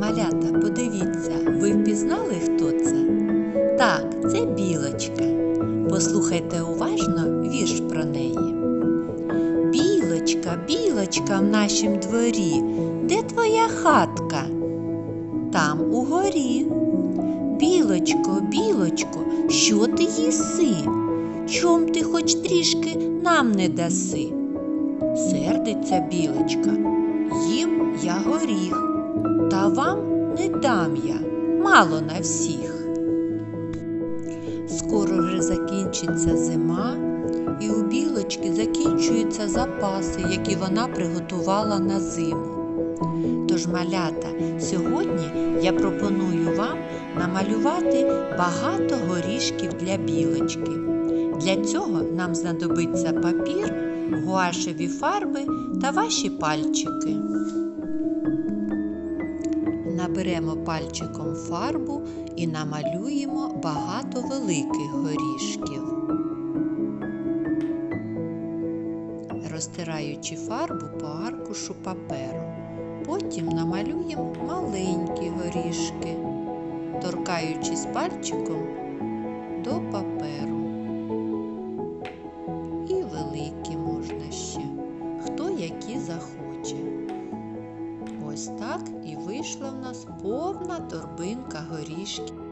Малята, подивіться, ви впізнали, хто це? Так, це білочка. Послухайте уважно вірш про неї. Білочка, білочка в нашім дворі. Де твоя хатка? Там угорі. Білочко, білочко, що ти їси? Чом ти хоч трішки нам не даси? Сердиться білочка та вам не дам я, мало на всіх. Скоро вже закінчиться зима, і у білочки закінчуються запаси, які вона приготувала на зиму. Тож, малята, сьогодні я пропоную вам намалювати багато горішків для білочки. Для цього нам знадобиться папір, гуашеві фарби та ваші пальчики. Наберемо пальчиком фарбу і намалюємо багато великих горішків. Розтираючи фарбу по аркушу паперу. Потім намалюємо маленькі горішки, торкаючись пальчиком до паперу. І великі можна ще, хто які захоче. Ось так і вийшла в нас повна торбинка горішків.